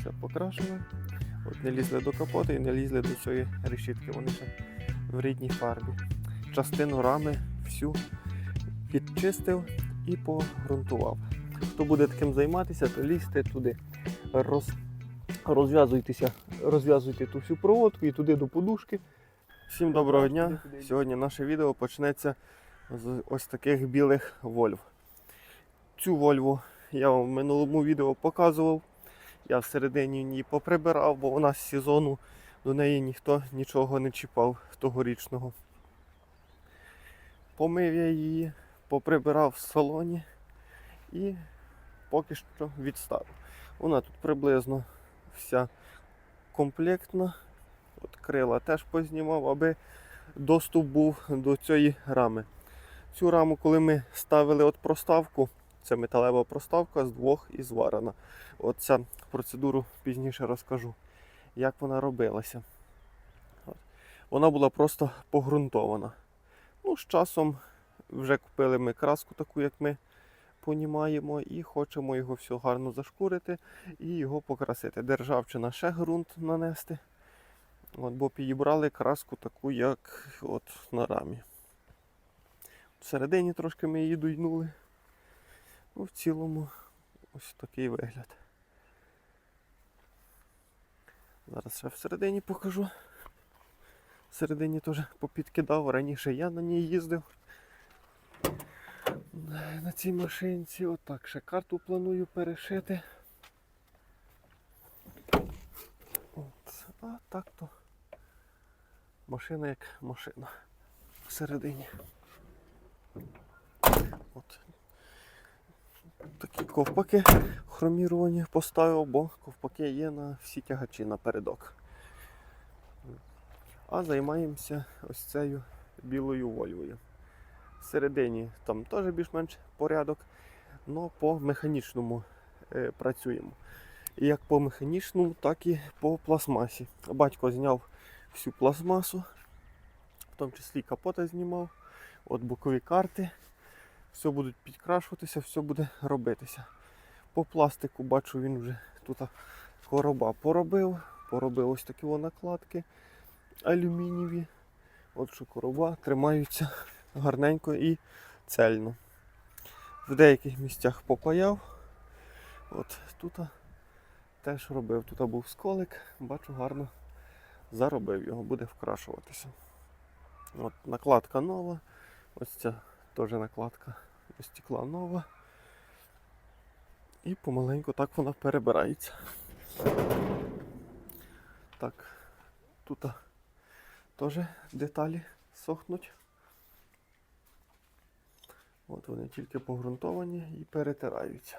все покрашили. От не лізли до капота і не лізли до цієї решітки. Вони ще в рідній фарбі. Частину рами всю підчистив і погрунтував. Хто буде таким займатися, то лізьте туди. Роз... Розв'язуйтеся, розв'язуйте ту всю проводку і туди до подушки. Всім доброго дня. Сьогодні наше відео почнеться з ось таких білих вольв. Цю вольву я вам в минулому відео показував. Я всередині її поприбирав, бо вона з сезону до неї ніхто нічого не чіпав тогорічного. Помив я її, поприбирав в салоні і поки що відставив. Вона тут приблизно вся комплектна. От крила теж познімав, аби доступ був до цієї рами. Цю раму, коли ми ставили от проставку, це металева проставка з двох і зварена. Оця процедуру пізніше розкажу, як вона робилася. От. Вона була просто погрунтована. Ну, з часом вже купили ми краску таку, як ми понімаємо, і хочемо його все гарно зашкурити і його покрасити. Державчина ще ґрунт нанести. От, бо підібрали краску таку, як от на рамі. Всередині трошки ми її дуйнули. Ну, в цілому ось такий вигляд. Зараз ще всередині покажу. Всередині теж попідкидав, раніше я на ній їздив. На цій машинці. Отак ще карту планую перешити. От. А так то машина як машина всередині. От. Такі ковпаки хроміровані поставив, бо ковпаки є на всі тягачі напередок. А займаємося ось цією білою вольвою. Всередині там теж більш-менш порядок, але по механічному е, працюємо. Як по механічному, так і по пластмасі. Батько зняв всю пластмасу, в тому числі капота знімав, от бокові карти. Все будуть підкрашуватися, все буде робитися. По пластику бачу, він вже тут короба поробив, поробив ось такі накладки алюмінієві. От що короба тримаються гарненько і цельно. В деяких місцях попаяв. От тут теж робив. Тут був сколик, бачу, гарно заробив його, буде вкрашуватися. От Накладка нова. Ось ця теж накладка стекла нова. І помаленьку так вона перебирається. Так, тут теж деталі сохнуть. От вони тільки погрунтовані і перетираються.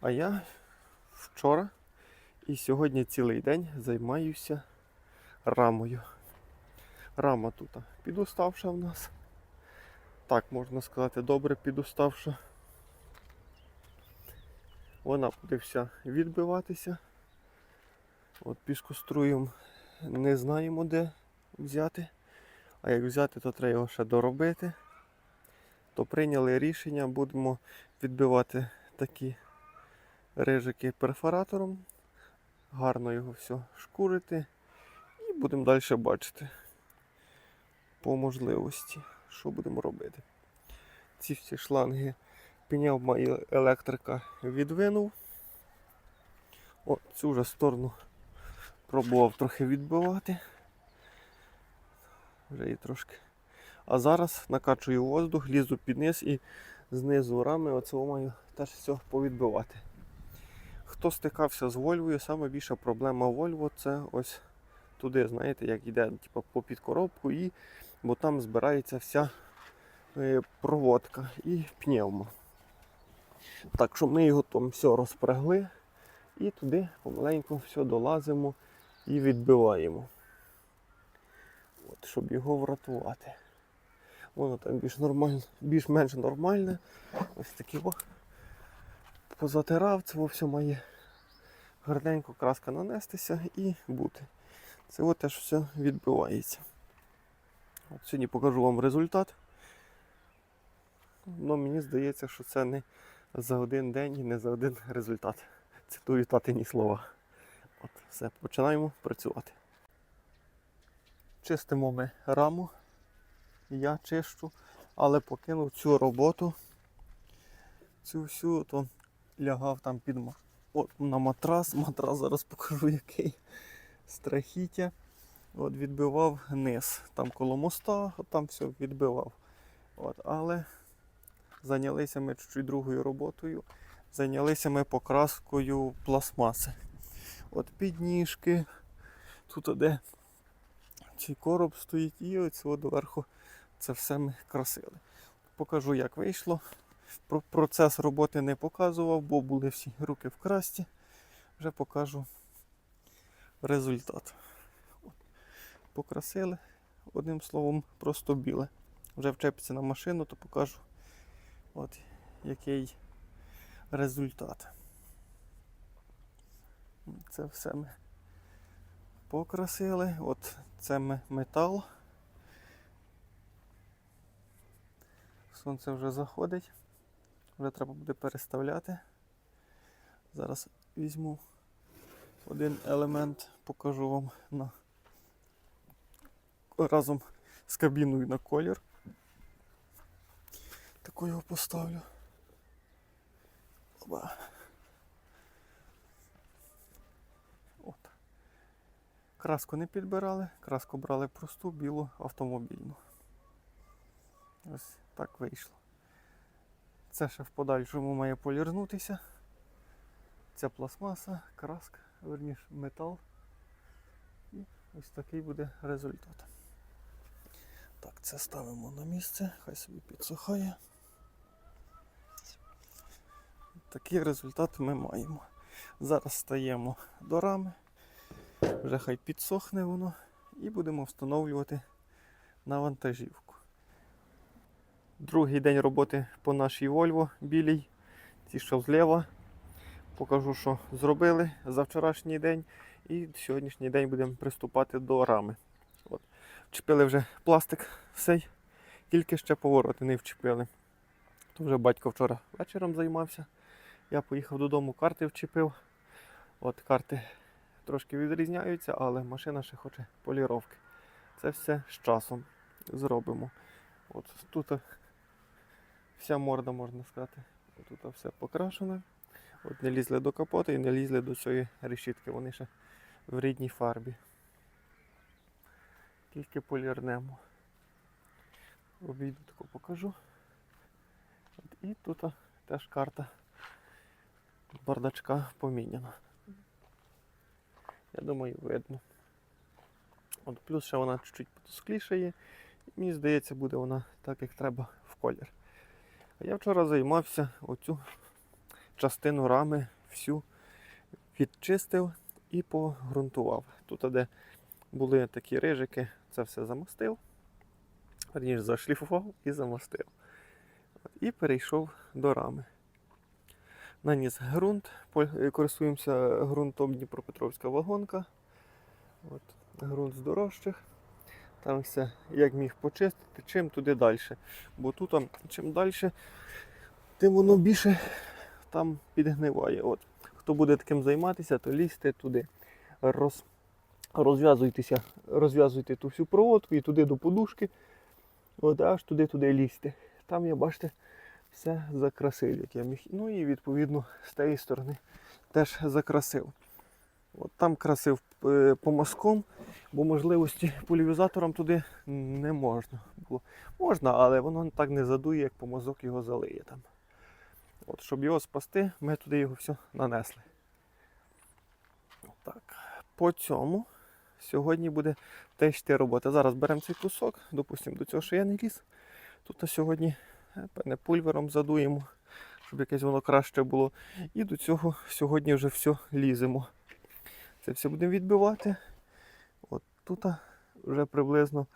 А я вчора і сьогодні цілий день займаюся рамою. Рама тут підуставша в нас. Так, можна сказати, добре підуставша. Вона буде вся відбиватися. От піскоструєм не знаємо де взяти. А як взяти, то треба його ще доробити. То прийняли рішення, будемо відбивати такі рижики перфоратором. Гарно його все шкурити. І будемо далі бачити по можливості, що будемо робити. Ці всі шланги пневма і електрика відвинув. О, цю вже сторону пробував трохи відбивати. Вже її трошки. А зараз накачую воздух, лізу під низ і знизу рами оце маю теж все повідбивати. Хто стикався з Вольвою, саме більша проблема Вольво це ось туди, знаєте, як йде типу, по під коробку, і, бо там збирається вся е, проводка і пневма. Так що ми його там все розпрягли і туди помаленьку все долазимо і відбиваємо. От, щоб його врятувати. Воно там більш нормально, більш-менш нормальне. Ось такі о. Позатирав, це все має гарненько краска нанестися і бути. Це от теж все відбивається. От Сьогодні покажу вам результат. Ну, мені здається, що це не за один день і не за один результат. Цитую татині слова. От, все, починаємо працювати. Чистимо ми раму. Я чищу, але покинув цю роботу. Цю всю, то лягав там під От, на матрас. Матрас зараз покажу який. Страхіття. От відбивав низ. Там коло моста, там все відбивав. От, але зайнялися ми чуть-чуть другою роботою. Зайнялися ми покраскою пластмаси. От підніжки, тут де цей короб стоїть, і оцього доверху це все ми красили. Покажу, як вийшло. Про процес роботи не показував, бо були всі руки в красті. Вже покажу результат. Покрасили, одним словом, просто біле. Вже вчепиться на машину, то покажу, от, який результат. Це все ми покрасили. От це ми метал. Сонце вже заходить. Вже треба буде переставляти. Зараз візьму один елемент, покажу вам на разом з кабіною на колір. Таку його поставлю. Оба. От. Краску не підбирали, краску брали просту, білу автомобільну. Ось так вийшло. Це ще в подальшому має полірнутися. Ця пластмаса, краска, верніше метал. І ось такий буде результат. Так, це ставимо на місце, хай собі підсухає. Такий результат ми маємо. Зараз стаємо до рами, вже хай підсохне воно і будемо встановлювати на вантажівку. Другий день роботи по нашій Volvo білій. Ті, що зліва. Покажу, що зробили за вчорашній день. І сьогоднішній день будемо приступати до рами. Вчепили вже пластик всей, тільки ще повороти не вчепили. То вже батько вчора вечором займався. Я поїхав додому, карти вчепив. От карти трошки відрізняються, але машина ще хоче поліровки. Це все з часом зробимо. От тут вся морда, можна сказати. Тут все покрашено. От не лізли до капота і не лізли до цієї решітки. Вони ще в рідній фарбі. Тільки полірнемо. Обійду таку покажу. От, і тут теж карта бардачка поміняна. Я думаю, видно. От плюс ще вона чуть-чуть. І мені здається, буде вона так, як треба в колір. А я вчора займався оцю частину рами всю відчистив і погрунтував. Тут, де були такі рижики, це все замостив. Верніше зашліфував і замостив. І перейшов до рами. Наніс ґрунт, користуємося ґрунтом Дніпропетровська вагонка. От, ґрунт з дорожчих. Там все як міг почистити, чим туди далі. Бо тут чим далі, тим воно більше там підгниває. От. Хто буде таким займатися, то лізьте туди. Роз, розв'язуйтеся, розв'язуйте ту всю проводку і туди до подушки. От аж туди-туди лізьте. Там я бачите, все закрасив, як я міг. Ну і відповідно з тієї сторони теж закрасив. От там красив е, по мазком, бо можливості полівізатором туди не можна було. Можна, але воно так не задує, як помазок його залиє там. От, щоб його спасти, ми туди його все нанесли. Так. По цьому сьогодні буде тещити робота. Зараз беремо цей кусок, допустимо, до цього що я не ліз. Тут на сьогодні е, певне пульвером задуємо, щоб якесь воно краще було. І до цього сьогодні вже все ліземо. Це все будемо відбивати. От тут вже приблизно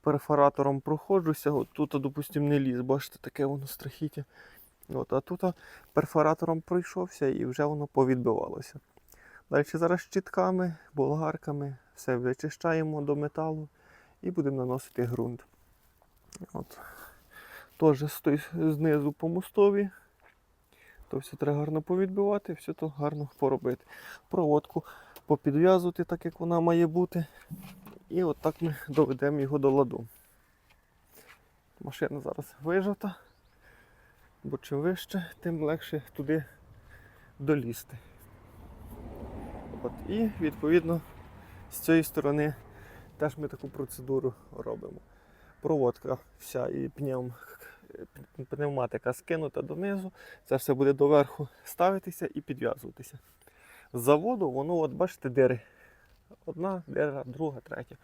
перфоратором проходжуся. От тут, допустимо, не ліз, бачите, таке воно страхіття. От, а тут перфоратором пройшовся і вже воно повідбивалося. Далі зараз щітками, болгарками все вичищаємо до металу і будемо наносити ґрунт. От. Теж знизу по мостові. То все треба гарно повідбивати, все то гарно поробити. Проводку попідв'язувати так, як вона має бути. І от так ми доведемо його до ладу. Машина зараз вижата, бо чим вище, тим легше туди долізти. От, і відповідно з цієї сторони теж ми таку процедуру робимо. Проводка вся і пневм, пневматика скинута донизу, це все буде доверху ставитися і підв'язуватися. З заводу воно, от бачите, дири. Одна дира, друга, третя.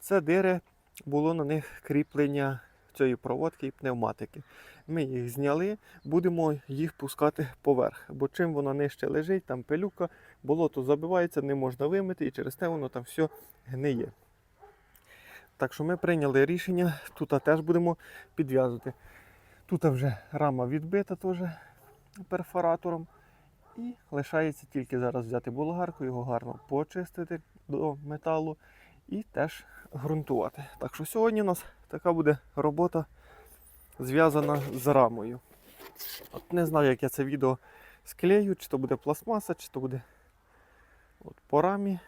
Це дири було на них кріплення цієї проводки і пневматики. Ми їх зняли, будемо їх пускати поверх. Бо чим вона нижче лежить, там пилюка, болото забивається, не можна вимити, і через те воно там все гниє. Так що ми прийняли рішення, тут теж будемо підв'язувати. Тут вже рама відбита теж перфоратором. І лишається тільки зараз взяти болгарку, його гарно почистити до металу і теж ґрунтувати. Так що сьогодні у нас така буде робота зв'язана з рамою. От не знаю, як я це відео склею, чи то буде пластмаса, чи то буде от, по рамі.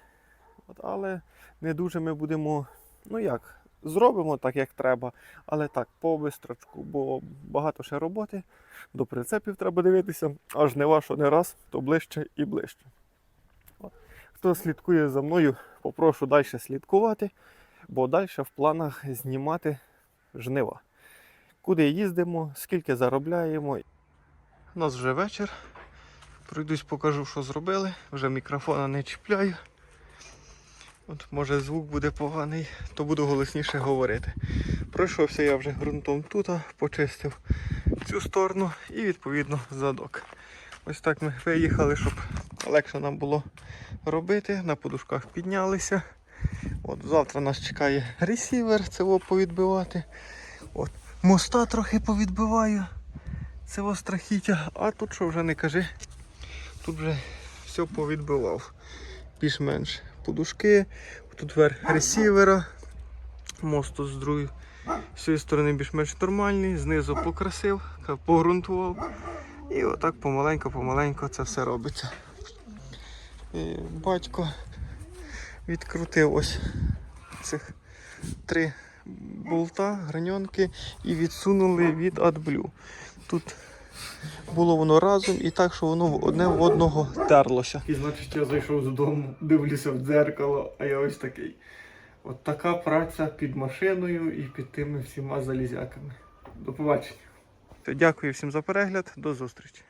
От, але не дуже ми будемо, ну як, зробимо так, як треба, але так, по бистрочку, бо багато ще роботи, до прицепів треба дивитися, аж не вашо не раз, то ближче і ближче. От. Хто слідкує за мною, попрошу далі слідкувати, бо далі в планах знімати жнива. Куди їздимо, скільки заробляємо. У нас вже вечір. Пройдусь, покажу, що зробили. Вже мікрофона не чіпляю. От, може звук буде поганий, то буду голосніше говорити. Пройшовся я вже ґрунтом тут, почистив цю сторону і відповідно задок. Ось так ми виїхали, щоб легше нам було робити. На подушках піднялися. От, завтра нас чекає ресівер, це повідбивати. От, моста трохи повідбиваю. Во страхіття. А тут що вже не кажи. Тут вже все повідбивав. Більш-менш подушки, тут верх ресівера, мосту з другої з цієї сторони більш-менш нормальний, знизу покрасив, погрунтував. І отак помаленько-помаленько це все робиться. І батько відкрутив ось цих три болта, граньонки і відсунули від AdBlue. Тут було воно разом і так, що воно одне в одного терлося. І значить я зайшов додому, дивлюся в дзеркало, а я ось такий. От така праця під машиною і під тими всіма залізяками. До побачення. Дякую всім за перегляд, до зустрічі.